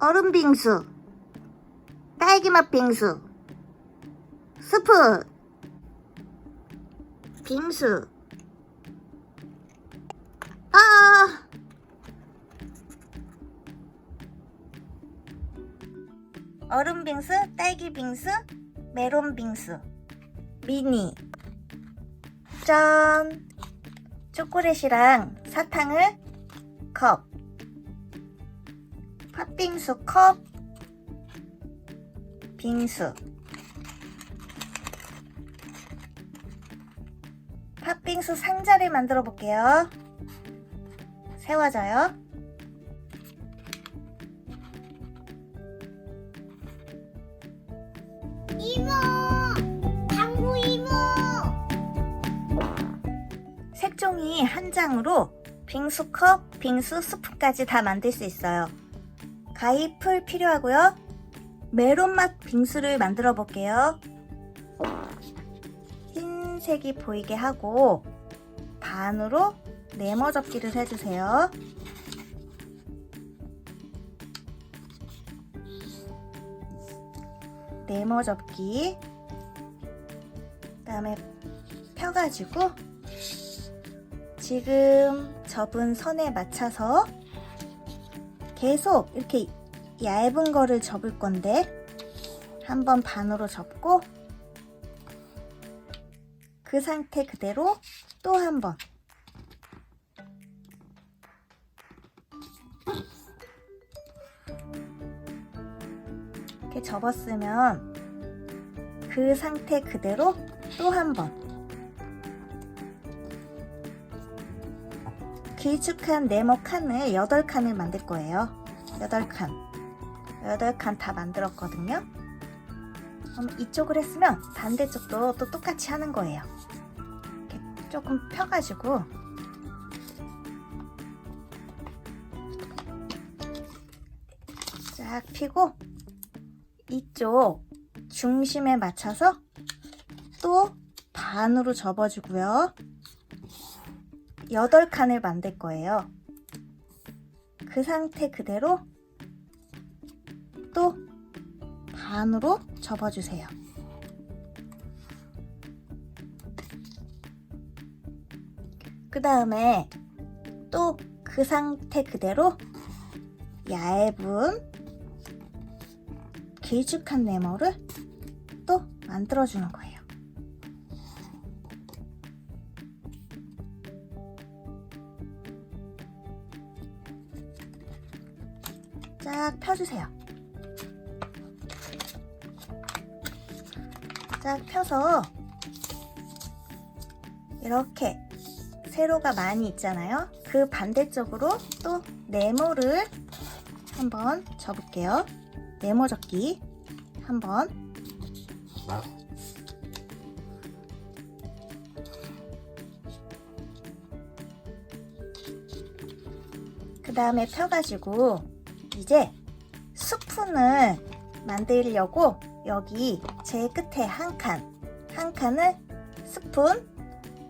얼음 빙수, 딸기맛 빙수, 스프, 빙수. 아! 얼음 빙수, 딸기 빙수, 메론 빙수, 미니. 짠! 초콜릿이랑 사탕을 컵. 팥빙수 컵. 빙수. 팥빙수 상자를 만들어 볼게요. 세워져요. 이모! 당구 이모! 색종이 한 장으로 빙수컵, 빙수 스프까지 다 만들 수 있어요. 가위풀 필요하고요. 메론맛 빙수를 만들어 볼게요. 흰색이 보이게 하고 반으로 네모 접기를 해주세요. 네모 접기. 그다음에 펴가지고 지금 접은 선에 맞춰서 계속 이렇게 얇은 거를 접을 건데 한번 반으로 접고 그 상태 그대로 또 한 번. 이렇게 접었으면 그 상태 그대로 또 한 번. 길쭉한 네모 칸을 8칸을 만들 거예요. 8칸. 8칸 다 만들었거든요. 그럼 이쪽을 했으면 반대쪽도 또 똑같이 하는 거예요. 이렇게 조금 펴가지고 쫙 펴고 이쪽 중심에 맞춰서 또 반으로 접어주고요. 8칸을 만들 거예요. 그 상태 그대로 또 반으로 접어주세요. 그 다음에 또 그 상태 그대로 얇은 길쭉한 네모를 또 만들어주는 거예요. 쫙 펴주세요. 쫙 펴서 이렇게 세로가 많이 있잖아요. 그 반대쪽으로 또 네모를 한번 접을게요. 네모 접기 한번 그 다음에 펴가지고 이제 스푼을 만들려고 여기 제일 끝에 한 칸, 한 칸을 스푼,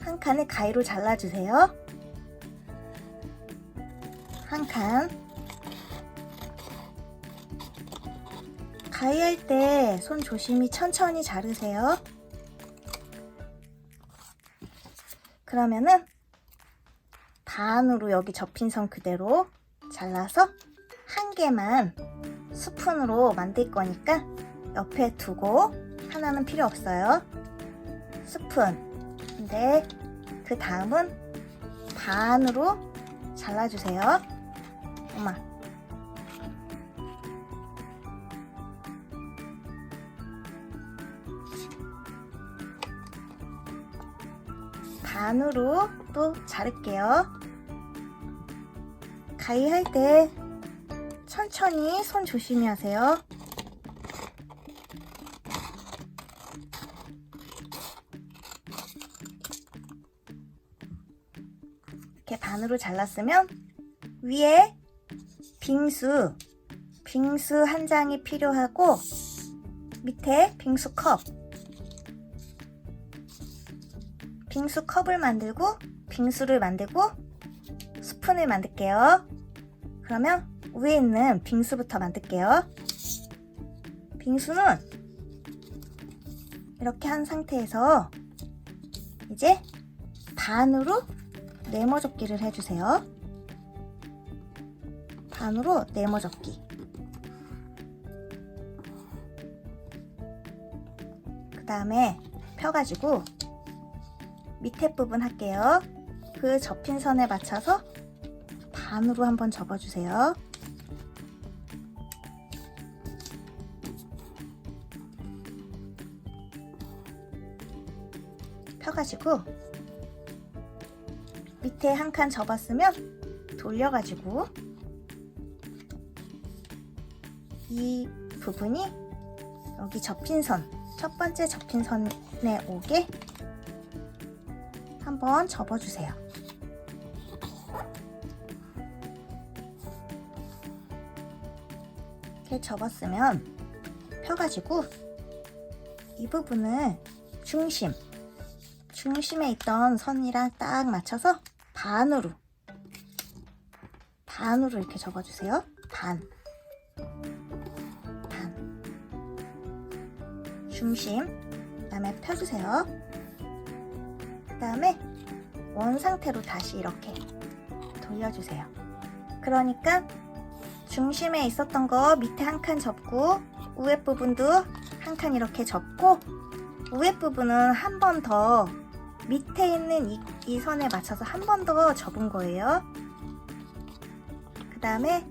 한 칸을 가위로 잘라주세요. 한 칸. 가위 할 때 손 조심히 천천히 자르세요. 그러면은 반으로 여기 접힌 선 그대로 잘라서 한 개만 스푼으로 만들 거니까 옆에 두고 하나는 필요 없어요. 스푼. 근데 그 다음은 반으로 잘라주세요. 엄마. 반으로 또 자를게요. 가위 할 때 천천히 손 조심히 하세요. 이렇게 반으로 잘랐으면 위에 빙수, 빙수 한 장이 필요하고 밑에 빙수 컵, 빙수 컵을 만들고 빙수를 만들고 스푼을 만들게요. 그러면 위에 있는 빙수부터 만들게요. 빙수는 이렇게 한 상태에서 이제 반으로 네모 접기를 해주세요. 반으로 네모 접기. 그 다음에 펴가지고 밑에 부분 할게요. 그 접힌 선에 맞춰서 반으로 한번 접어주세요. 펴가지고 밑에 한 칸 접었으면 돌려가지고 이 부분이 여기 접힌 선, 첫 번째 접힌 선에 오게 한번 접어주세요. 이렇게 접었으면 펴가지고 이 부분을 중심, 중심에 있던 선이랑 딱 맞춰서 반으로 반으로 이렇게 접어주세요. 반. 반. 중심. 그 다음에 펴주세요. 그 다음에 원 상태로 다시 이렇게 돌려주세요. 그러니까 중심에 있었던 거 밑에 한 칸 접고 위에 부분도 한 칸 이렇게 접고 위에 부분은 한 번 더 밑에 있는 이, 이 선에 맞춰서 한 번 더 접은 거예요. 그 다음에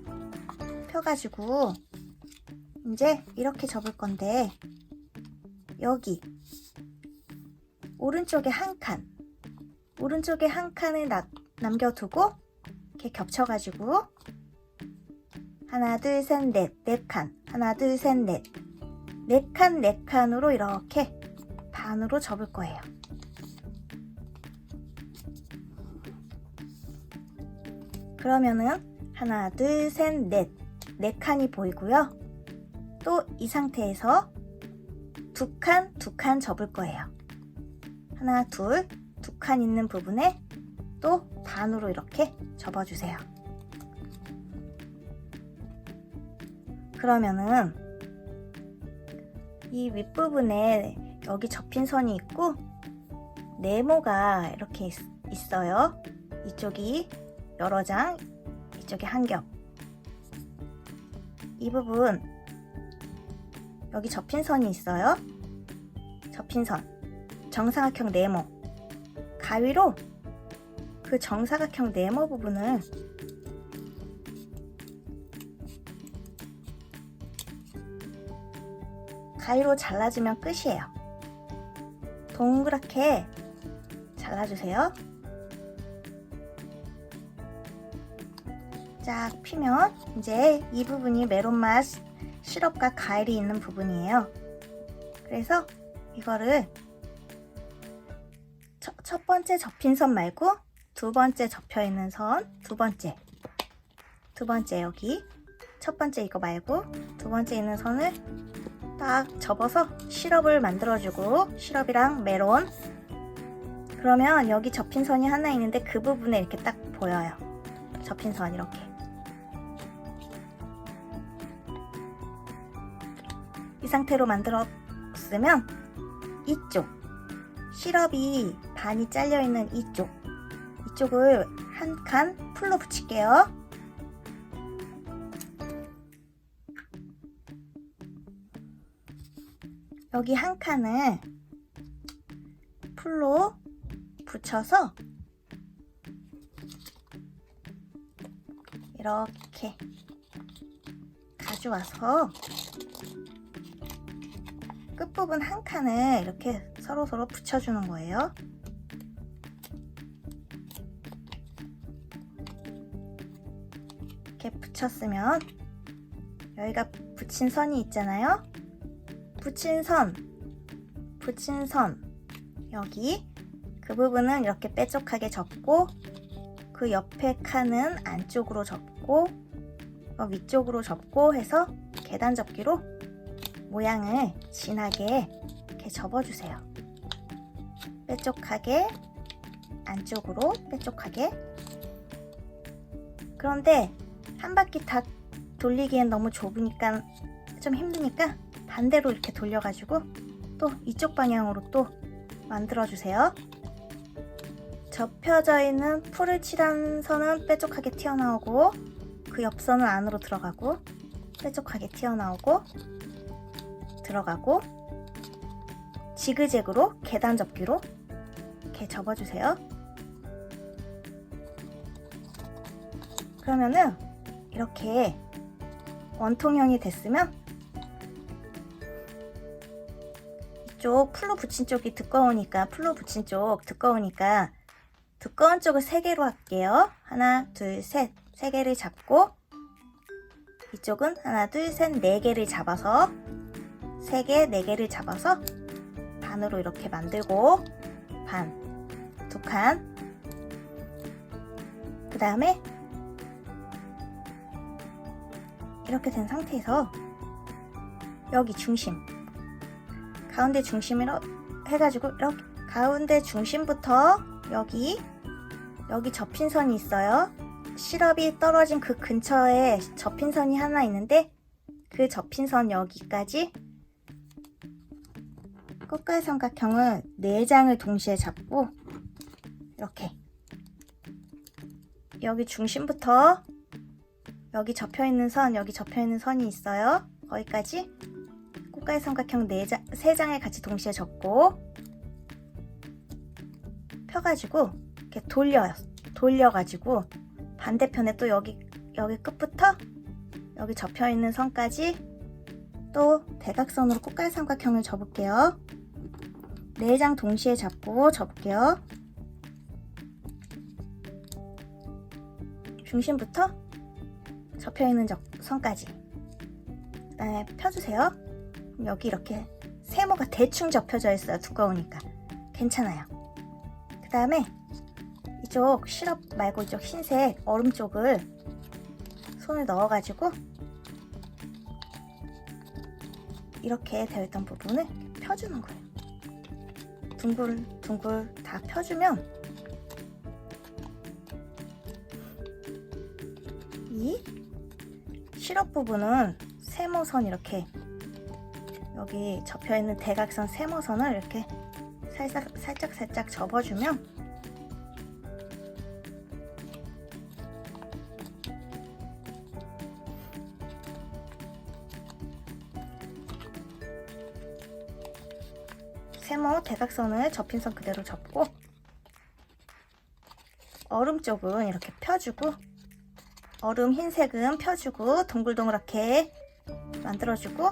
펴가지고 이제 이렇게 접을 건데 여기 오른쪽에 한 칸, 오른쪽에 한 칸을 나- 남겨두고 이렇게 겹쳐가지고 하나, 둘, 셋, 넷, 네 칸, 하나, 둘, 셋, 넷, 네 칸, 네 칸으로 이렇게 반으로 접을 거예요. 그러면은 하나, 둘, 셋, 넷, 네 칸이 보이고요. 또 이 상태에서 두 칸, 두 칸 접을 거예요. 하나, 둘, 두 칸 있는 부분에 또 반으로 이렇게 접어주세요. 그러면은 이 윗부분에 여기 접힌 선이 있고 네모가 이렇게 있, 있어요. 이쪽이 여러 장, 이쪽이 한 겹. 이 부분 여기 접힌 선이 있어요. 접힌 선. 정사각형 네모. 가위로 그 정사각형 네모 부분을 가위로 잘라주면 끝이에요. 동그랗게 잘라주세요. 쫙 피면 이제 이 부분이 메론맛 시럽과 과일이 있는 부분이에요. 그래서 이거를 첫, 첫 번째 접힌 선 말고 두 번째 접혀 있는 선, 두 번째, 두 번째 여기 첫 번째 이거 말고 두 번째 있는 선을 딱 접어서 시럽을 만들어주고 시럽이랑 메론 그러면 여기 접힌 선이 하나 있는데 그 부분에 이렇게 딱 보여요. 접힌 선 이렇게. 이 상태로 만들었으면 이쪽 시럽이 반이 잘려 있는 이쪽 이쪽을 한 칸 풀로 붙일게요. 여기 한 칸을 풀로 붙여서 이렇게 가져와서 끝부분 한 칸을 이렇게 서로서로 붙여주는 거예요. 이렇게 붙였으면 여기가 붙인 선이 있잖아요. 붙인 선, 붙인 선 여기 그 부분은 이렇게 빼쪽하게 접고 그 옆에 칸은 안쪽으로 접고 어, 위쪽으로 접고 해서 계단 접기로 모양을 진하게 이렇게 접어주세요. 빼쪽하게 안쪽으로 빼쪽하게 그런데 한 바퀴 다 돌리기엔 너무 좁으니까 좀 힘드니까 반대로 이렇게 돌려가지고 또 이쪽 방향으로 또 만들어주세요. 접혀져 있는 풀을 칠한 선은 뾰족하게 튀어나오고 그 옆선은 안으로 들어가고 뾰족하게 튀어나오고 들어가고 지그재그로 계단 접기로 이렇게 접어주세요. 그러면은 이렇게 원통형이 됐으면 이쪽 풀로 붙인 쪽이 두꺼우니까 풀로 붙인 쪽 두꺼우니까 두꺼운 쪽을 세 개로 할게요. 하나, 둘, 셋. 세 개를 잡고 이쪽은 하나, 둘, 셋, 네 개를 잡아서 세 개, 네 개를 잡아서 반으로 이렇게 만들고 반, 두 칸. 그 다음에 이렇게 된 상태에서 여기 중심 가운데 중심으로 해가지고 이렇게 가운데 중심부터 여기 여기 접힌 선이 있어요. 시럽이 떨어진 그 근처에 접힌 선이 하나 있는데 그 접힌 선 여기까지 꽃갈 삼각형을 네 장을 동시에 잡고 이렇게 여기 중심부터 여기 접혀 있는 선, 여기 접혀 있는 선이 있어요. 거기까지 꽃갈 삼각형 네 장, 세 장을 같이 동시에 접고 펴가지고 이렇게 돌려요. 돌려가지고 반대편에 또 여기 여기 끝부터 여기 접혀 있는 선까지 또 대각선으로 꽃갈 삼각형을 접을게요. 네 장 동시에 잡고 접을게요. 중심부터 접혀 있는 선까지. 그 다음에 펴주세요. 여기 이렇게 세모가 대충 접혀져 있어요. 두꺼우니까 괜찮아요. 그 다음에 이쪽 시럽 말고 이쪽 흰색 얼음 쪽을 손을 넣어가지고 이렇게 되어 있던 부분을 펴주는 거예요. 둥글 둥글 다 펴주면 이 시럽 부분은 세모선 이렇게 여기 접혀 있는 대각선 세모선을 이렇게 살짝 살짝 살짝 접어주면 대각선을 접힌 선 그대로 접고 얼음 쪽은 이렇게 펴주고 얼음 흰색은 펴주고 동글동글하게 만들어주고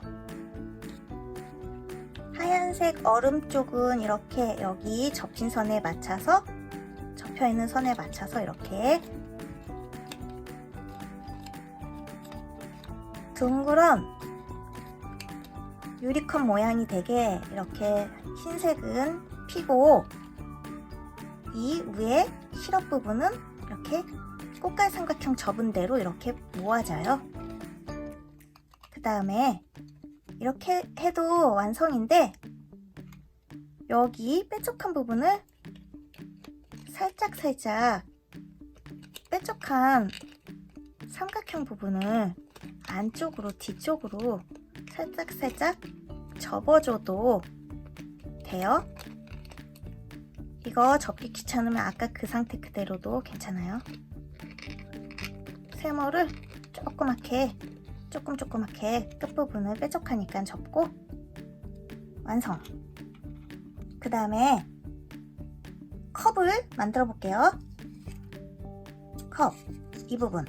하얀색 얼음 쪽은 이렇게 여기 접힌 선에 맞춰서 접혀 있는 선에 맞춰서 이렇게 둥그런 유리컵 모양이 되게 이렇게 흰색은 피고 이 위에 시럽 부분은 이렇게 꽃갈 삼각형 접은 대로 이렇게 모아져요. 그 다음에 이렇게 해도 완성인데 여기 뾰족한 부분을 살짝 살짝 뾰족한 삼각형 부분을 안쪽으로 뒤쪽으로 살짝 살짝 접어줘도 돼요. 이거 접기 귀찮으면 아까 그 상태 그대로도 괜찮아요. 세모를 조그맣게 조금 조그맣게 끝부분을 뾰족하니까 접고 완성. 그 다음에 컵을 만들어 볼게요. 컵, 이 부분.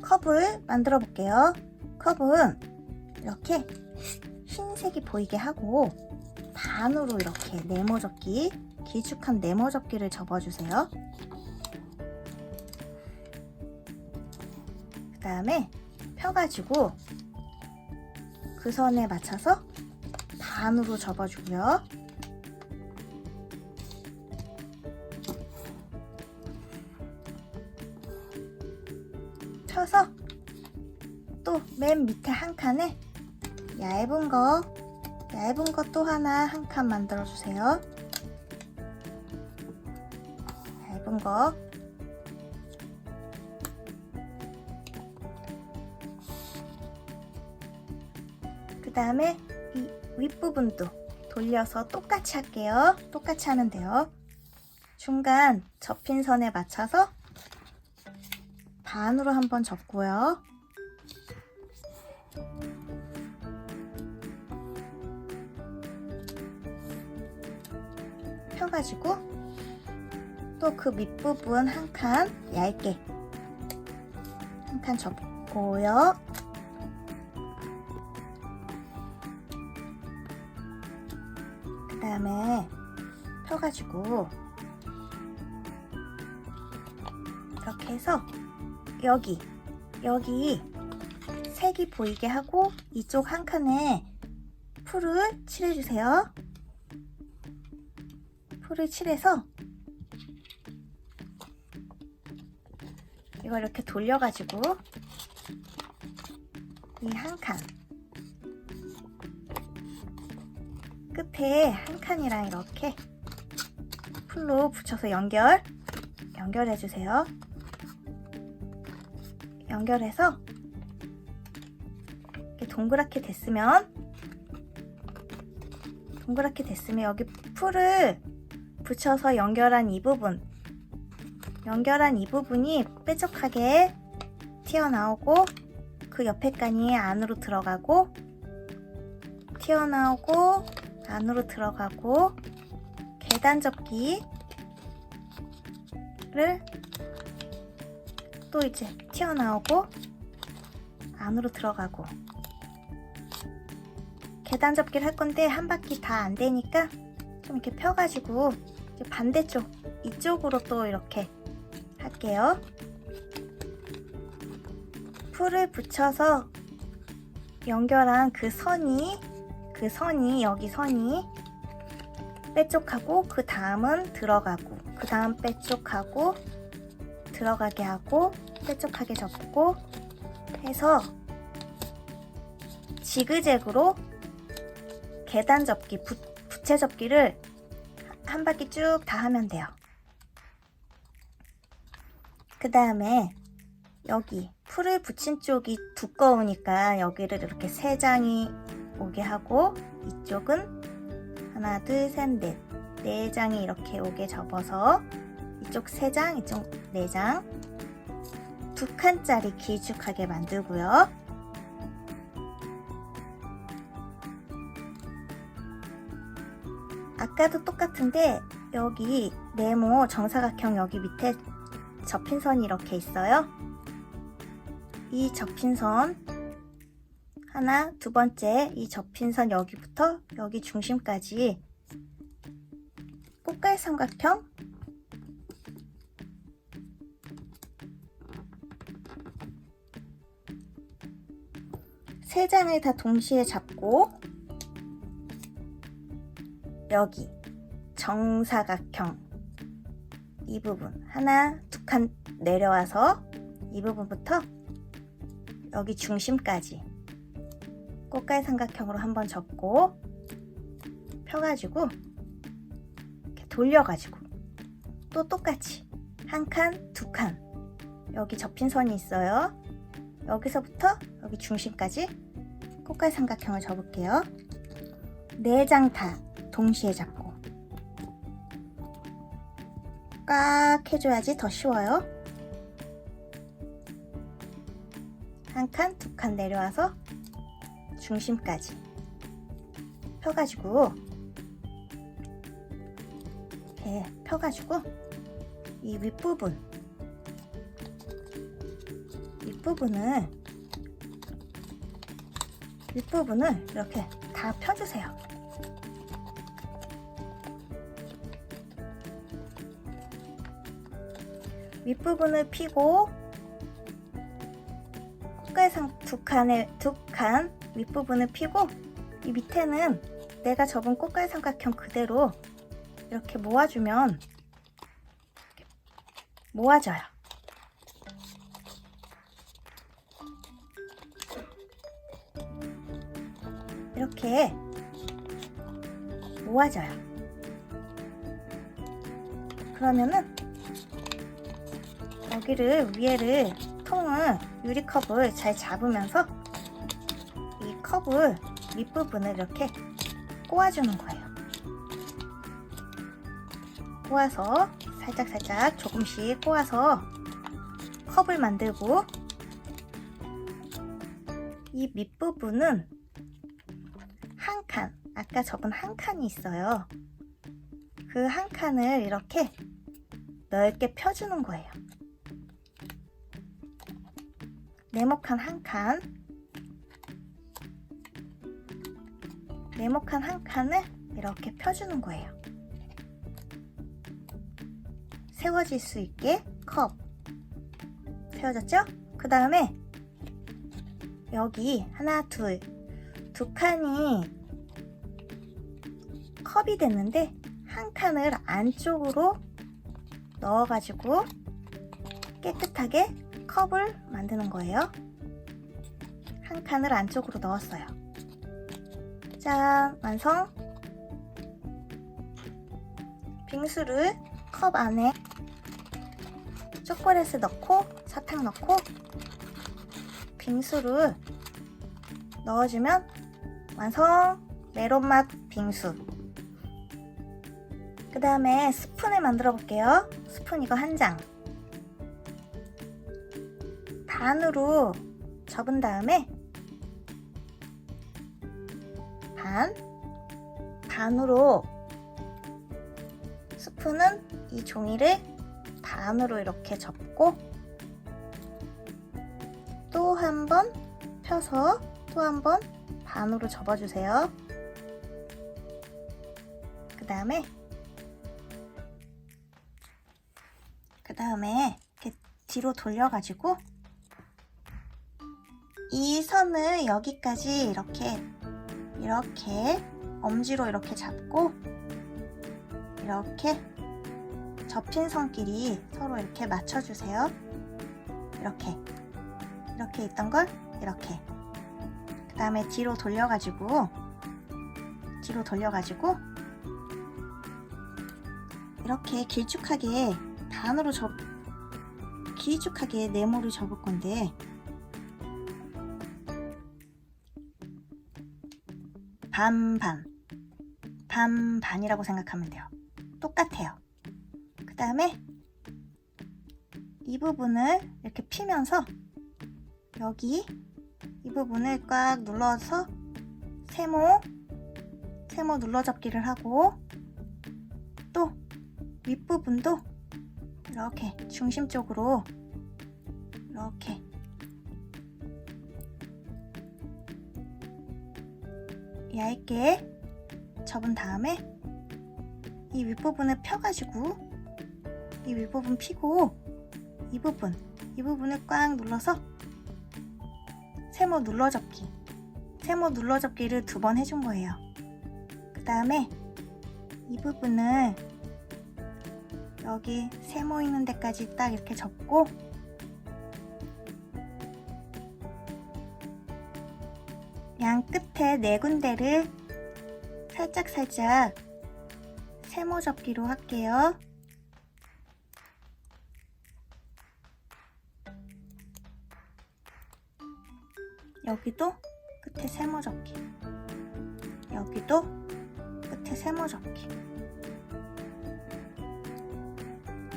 컵을 만들어 볼게요. 컵은 이렇게 흰색이 보이게 하고 반으로 이렇게 네모 접기, 길쭉한 네모 접기를 접어주세요. 그 다음에 펴가지고 그 선에 맞춰서 반으로 접어주고요. 펴서 또 맨 밑에 한 칸에 얇은 거, 얇은 거 또 하나 한 칸 만들어 주세요. 얇은 거. 그 다음에 이 윗부분도 돌려서 똑같이 할게요. 똑같이 하면 돼요. 중간 접힌 선에 맞춰서 반으로 한번 접고요. 펴가지고 또 그 밑부분 한 칸 얇게 한 칸 접고요. 그 다음에 펴가지고 이렇게 해서 여기 여기 색이 보이게 하고 이쪽 한 칸에 풀을 칠해주세요. 풀을 칠해서 이걸 이렇게 돌려가지고 이 한 칸 끝에 한 칸이랑 이렇게 풀로 붙여서 연결 연결해 주세요. 연결해서 이렇게 동그랗게 됐으면 동그랗게 됐으면 여기 풀을 붙여서 연결한 이 부분. 연결한 이 부분이 뾰족하게 튀어나오고 그 옆에 칸이 안으로 들어가고 튀어나오고 안으로 들어가고 계단 접기를 또 이제 튀어나오고 안으로 들어가고. 계단 접기를 할 건데 한 바퀴 다 안 되니까 좀 이렇게 펴가지고 반대쪽 이쪽으로 또 이렇게 할게요. 풀을 붙여서 연결한 그 선이 그 선이 여기 선이 빼쪽하고 그 다음은 들어가고 그 다음 빼쪽하고 들어가게 하고 빼쪽하게 접고 해서 지그재그로 계단 접기 부, 부채 접기를 한 바퀴 쭉 다 하면 돼요. 그 다음에 여기 풀을 붙인 쪽이 두꺼우니까 여기를 이렇게 세 장이 오게 하고 이쪽은 하나 둘셋넷네 장이 이렇게 오게 접어서 이쪽 세 장, 이쪽 네 장, 두 칸짜리 길쭉하게 만들고요. 아까도 똑같은데 여기 네모 정사각형 여기 밑에 접힌 선이 이렇게 있어요. 이 접힌 선 하나, 두 번째 이 접힌 선 여기부터 여기 중심까지 꽃갈 삼각형 세 장을 다 동시에 잡고 여기 정사각형 이 부분 하나 두 칸 내려와서 이 부분부터 여기 중심까지 꽃갈 삼각형으로 한번 접고 펴가지고 이렇게 돌려가지고 또 똑같이 한 칸, 두 칸 여기 접힌 선이 있어요. 여기서부터 여기 중심까지 꽃갈 삼각형을 접을게요. 네 장 다 동시에 잡고 꽉 해줘야지 더 쉬워요. 한 칸, 두 칸 내려와서 중심까지 펴가지고 이렇게 펴가지고 이 윗부분 윗부분을 윗부분을 이렇게 다 펴주세요. 윗부분을 피고 꽃갈상 두 칸을 두 칸 윗부분을 피고 이 밑에는 내가 접은 꽃갈 삼각형 그대로 이렇게 모아주면 이렇게 모아져요. 이렇게 모아져요. 그러면은 여기를 위에를 통을 유리컵을 잘 잡으면서 이 컵을 밑부분을 이렇게 꼬아주는 거예요. 꼬아서 살짝살짝 조금씩 꼬아서 컵을 만들고 이 밑부분은 한 칸, 아까 접은 한 칸이 있어요. 그 한 칸을 이렇게 넓게 펴주는 거예요. 네모칸 한 칸, 네모칸 한 칸을 이렇게 펴주는 거예요. 세워질 수 있게 컵 세워졌죠? 그 다음에 여기 하나 둘 두 칸이 컵이 됐는데 한 칸을 안쪽으로 넣어가지고 깨끗하게 컵을 만드는 거예요. 한 칸을 안쪽으로 넣었어요. 짠, 완성! 빙수를 컵 안에 초콜릿을 넣고 사탕 넣고 빙수를 넣어주면 완성! 메론맛 빙수 그 다음에 스푼을 만들어 볼게요. 스푼 이거 한 장. 반으로 접은 다음에 반, 반으로 스푼은 이 종이를 반으로 이렇게 접고 또 한 번 펴서 또 한 번 반으로 접어주세요. 그 다음에 그 다음에 이렇게 뒤로 돌려가지고 이 선을 여기까지 이렇게 이렇게 엄지로 이렇게 잡고 이렇게 접힌 선끼리 서로 이렇게 맞춰주세요. 이렇게 이렇게 있던 걸 이렇게 그 다음에 뒤로 돌려가지고 뒤로 돌려가지고 이렇게 길쭉하게 반으로 접 길쭉하게 네모를 접을 건데 반반 반반이라고 생각하면 돼요. 똑같아요. 그 다음에 이 부분을 이렇게 피면서 여기 이 부분을 꽉 눌러서 세모 세모 눌러잡기를 하고 또 윗부분도 이렇게 중심 쪽으로 이렇게 얇게 접은 다음에 이 윗부분을 펴가지고 이 윗부분 피고 이 부분 이 부분을 꽉 눌러서 세모 눌러접기. 세모 눌러접기를 두 번 해준 거예요. 그 다음에 이 부분을 여기 세모 있는 데까지 딱 이렇게 접고 양 끝에 네 군데를 살짝살짝 세모 접기로 할게요. 여기도 끝에 세모 접기. 여기도 끝에 세모 접기.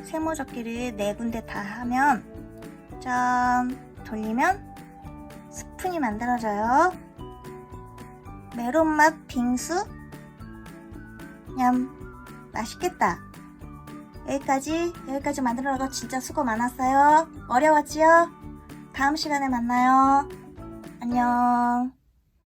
세모 접기를 네 군데 다 하면 짠 돌리면 스푼이 만들어져요. 메론 맛 빙수? 냠 맛있겠다. 여기까지 여기까지 만들어가 진짜 수고 많았어요. 어려웠지요? 다음 시간에 만나요. 안녕.